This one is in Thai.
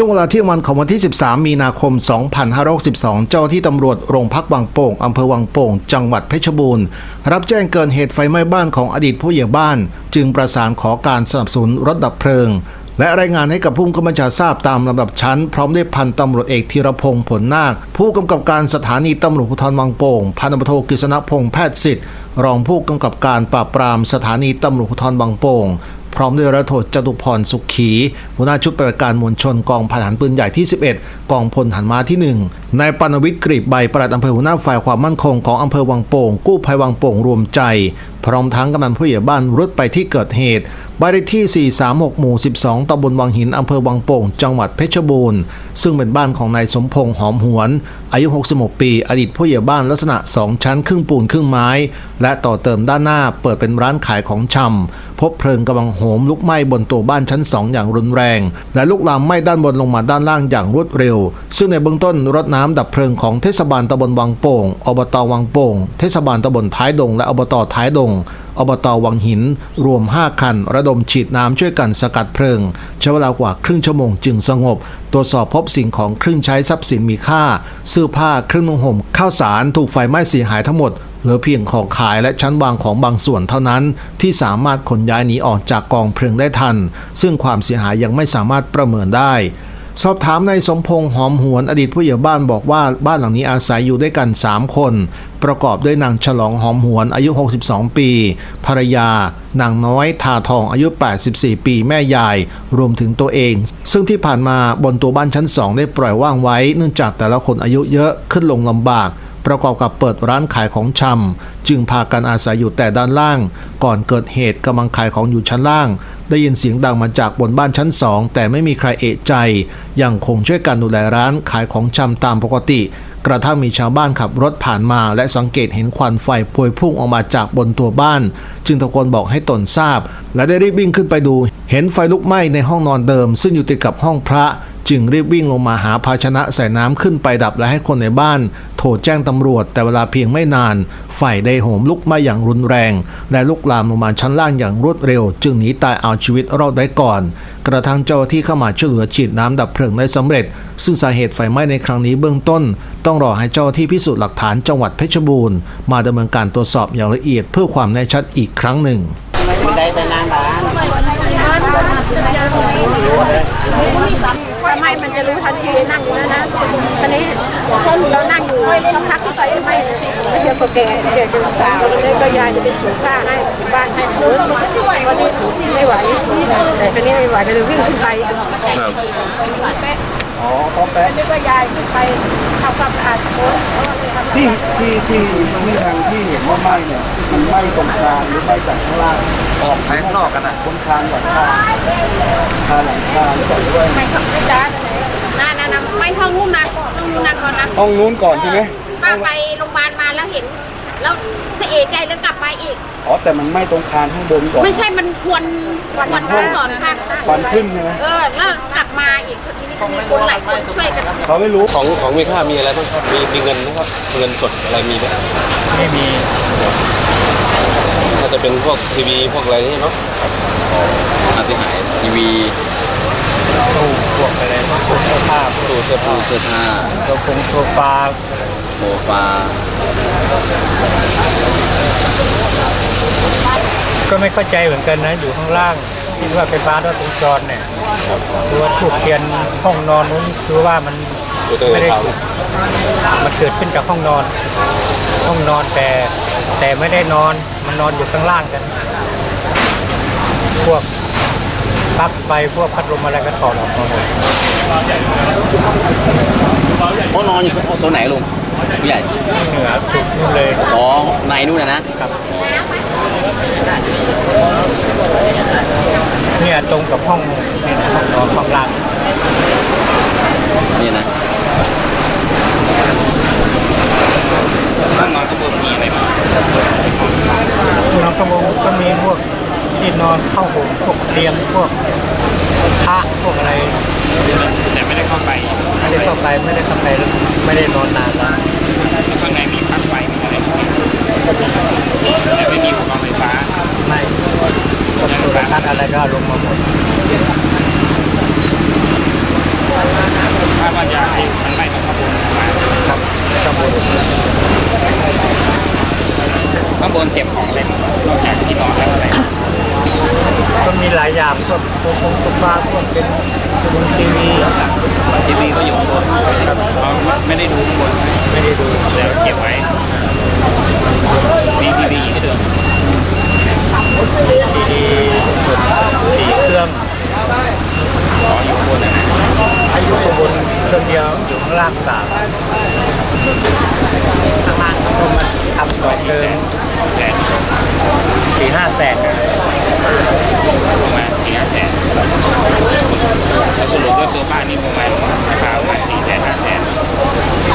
ช่วงเวลาเที่ยงวันของวันที่ 13 มีนาคม 2562 เจ้าที่ตำรวจโรงพักบางโป่งอำเภอวังโป่ง จังหวัดเพชรบูรณ์ รับแจ้งเกิดเหตุไฟไหม้บ้านของอดีตผู้ใหญ่บ้าน จึงประสานขอการสนับสนุนรถดับเพลิง และรายงานให้กับผู้กำกับชาทราบตามลำดับชั้น พร้อมด้วยพันตำรวจเอกธีรพงศ์ผลนาค ผู้กำกับการสถานีตำรวจภูธรวังโป่ง พันตำรวจโทกฤษณพงษ์แพทย์สิทธิ์รองผู้กำกับการปราบปรามสถานีตำรวจภูธรบางโป่ง พร้อมด้วยรัฐโทจตุพรสุขขี หัวหน้าชุดปฏิบัติการมวลชนกองพันหันปืนใหญ่ที่ 11 กองพลหันมาที่ 1นายปานวิทย์กรีบใบประหลัดอำเภอหัวหน้าฝ่ายความมั่นคงของอำเภอวังโป่งกู้ภัยวังโป่งรวมใจพร้อมทั้งกำนันผู้ใหญ่บ้านรุดไปที่เกิดเหตุบ้านเลขที่ 436 หมู่ 12ตำบลวังหินอำเภอวังโป่ง จังหวัดเพชรบูรณ์ ซึ่งเป็นบ้านของนายสมพงษ์หอมหวน อายุ 66 ปี อดีตผู้ใหญ่บ้านลักษณะ 2 ชั้นครึ่งปูนครึ่งไม้ และต่อเติมด้านหน้าเปิดเป็นร้านขายของชำ พบเพลิงกำลังโหมลุกไหม้บนตัวบ้านชั้น 2 อย่างรุนแรง และลุกลามไหม้ด้านบนลงมาด้านล่างอย่างรวดเร็ว ซึ่งในเบื้องต้นรถน้ำดับเพลิงของเทศบาลตำบลวังโป่ง อบตวังโป่ง เทศบาลตำบลท้ายดง และอบตท้ายดงอบตวังหิน รวม 5 คัน ระดมฉีดน้ำช่วยกันสกัดเพลิง ใช้เวลากว่าครึ่งชั่วโมงจึงสงบ ตรวจสอบพบสิ่งของเครื่องใช้ทรัพย์สินมีค่า เสื้อผ้าเครื่องนุ่งห่มข้าวสารถูกไฟไหม้เสียหายทั้งหมดเหลือเพียงของขายและชั้นวางของบางส่วนเท่านั้น ที่สามารถขนย้ายหนีออกจากกองเพลิงได้ทัน ซึ่งความเสียหายยังไม่สามารถประเมินได้ สอบถามนายสมพงษ์หอมหวนอดีตผู้ใหญ่บ้านบอกว่าบ้านหลังนี้อาศัยอยู่ด้วยกัน 3 คน ประกอบด้วยนางฉลองหอมหวนอายุ 62 ปี ภรรยา นางน้อยทาทองอายุ 84 ปีแม่ยาย รวมถึงตัวเอง ซึ่งที่ผ่านมาบนตัวบ้านชั้น2ได้ปล่อยว่างไว้เนื่องจากแต่ละคนอายุเยอะขึ้นลงลำบาก ประกอบกับเปิดร้านขายของชำจึงพากันอาศัยอยู่แต่ด้านล่าง ก่อนเกิดเหตุกำลังขายของอยู่ชั้นล่าง ได้ยินเสียงดังมาจากบนบ้านชั้นสองแต่ไม่มีใครเอะใจ ยังคงช่วยกันดูแลร้านขายของชำตามปกติ กระทั่งมีชาวบ้านขับรถผ่านมา และสังเกตเห็นควันไฟพวยพุ่งออกมาจากบนตัวบ้าน จึงตะโกนบอกให้ตนทราบ และได้รีบวิ่งขึ้นไปดู เห็นไฟลุกไหม้ในห้องนอนเดิม ซึ่งอยู่ติดกับห้องพระ จึงรีบวิ่งลงมาหาภาชนะใส่น้ำขึ้นไปดับและให้คนในบ้าน โทรแจ้งตำรวจ แต่เวลาเพียงไม่นาน ไฟได้โหมลุกไหม้อย่างรุนแรง และลุกลามลงมาชั้นล่างอย่างรวดเร็ว จึงหนีตายเอาชีวิตรอดได้ก่อน กระทั่งเจ้าที่เข้ามาช่วยเหลือฉีดน้ำดับเพลิงได้สำเร็จ ซึ่งสาเหตุไฟไหม้ในครั้งนี้เบื้องต้น ต้องรอให้เจ้าที่พิสูจน์หลักฐานจังหวัดเพชรบูรณ์ มาดำเนินการตรวจสอบอย่างละเอียดเพื่อความแน่ชัดอีกครั้งหนึ่งได้ไปนานบ้านทำไมมันจะรู้ทันทีนั่งอยู่แล้วนะทีนี้เรานั่งอยู่สักพักก็ไฟไม้ไม่เชื่อก็แก่แก่จนสาวเลยก็ยายจะเป็นถุงผ้าให้บ้านให้เออวันนี้ไม่ไหวแต่ทีนี้ไม่ไหวก็เลยวิ่งขึ้นไปอ๋อพอแป๊ะนึกว่ายายขึ้นไปทำความสะอาดโค้งเพราะว่าเลยทำที่ที่ที่ที่ทางที่เห็นว่าไหม้เนี่ยมันไหม้ตรงกลางหรือไหม้จากข้างล่างออกภายนอกกันอะบนคานหลังคาคานหลังคาก่อนด้วยไม่ขับไม่จ้า นั่นนั่นนะไม่ห้องนู้นนะห้องนู้นนะก่อนนะห้องนู้นก่อนใช่ไหมป้าไปโรงพยาบาลมาแล้วเห็น แล้วจะเอะใจแล้วกลับมาอีก อ๋อแต่มันไหม้ตรงคานข้างบนก่อน ไม่ใช่มันควรควรขึ้นก่อนค่ะควันขึ้นใช่ไหมเออแล้วกลับมาอีกทีนี้มีคนหลายคนช่วยกันเขาไม่รู้ของของมีค่ามีอะไรบ้างครับมีมีเงินนะครับเงินสดอะไรมีไหมไม่มีถ้าจะเป็นพวกทีวีพวกอะไรนี่เนาะค่าเสียหายทีวีตู้พวกอะไรพวกเสื้อ ผ้าตู้เสื้อผ้าเสื้อผ้าโซฟงโซฟาโซฟาก็ไม่เข้าใจเหมือนกันนะ อยู่ข้างล่างคิดว่าไฟฟ้ารัดวงจรเนี่ยคือว่าถูกเทียนห้องนอนนู้นคือว่ามันไม่ได้เขาถูกมันเกิดขึ้นจากห้องนอน ห้องนอนแต่แต่ไม่ได้นอนมันนอนอยู่ข้างล่างกัน พวก ปลั๊กไฟพวกพัดลมอะไรก็ถอดออกหมดเลยเขานอนอยู่โซนไหนลุงผู้ใหญ่เหนือสุดนู่นเลยอ๋อในนู่นนะนะเนี่ยตรงกับห้องเนี่ยนะห้องนอนห้องล่างนี่นะนอนขโมงก็มีพวก ที่นอนเข้าห่มพวกเตียงพวกพระพวกอะไรแต่ไม่ได้เข้าไปไม่ได้เข้าไปไม่ได้เข้าไปไม่ได้นอนนานแล้วข้างในมีพักไฟมีอะไรแต่ไม่มีอุปกรณ์ไฟฟ้าไม่โทรทัศน์อะไรก็ลงมาหมดถ้าว่าจะให้มันไล่ต้องขบวน ทีวีทีวีก็อยู่ข้างบนเราไม่ได้ดูข้างบนไม่ได้ดูแต่เก็บไว้มีทีวีที่เดิมดีดีสี่เครื่องขออยู่ข้างบนนะอยุข้างบนเครื่องเดียวอยู่ข้างล่างสามก็มาทำต่อเติมแสนสี่ห้าแสนนะประมาณสี่ห้าแสน ถ้าสรุปก็คือบ้านนี้ประมาณราคาประมาณสี่แสนห้าแสน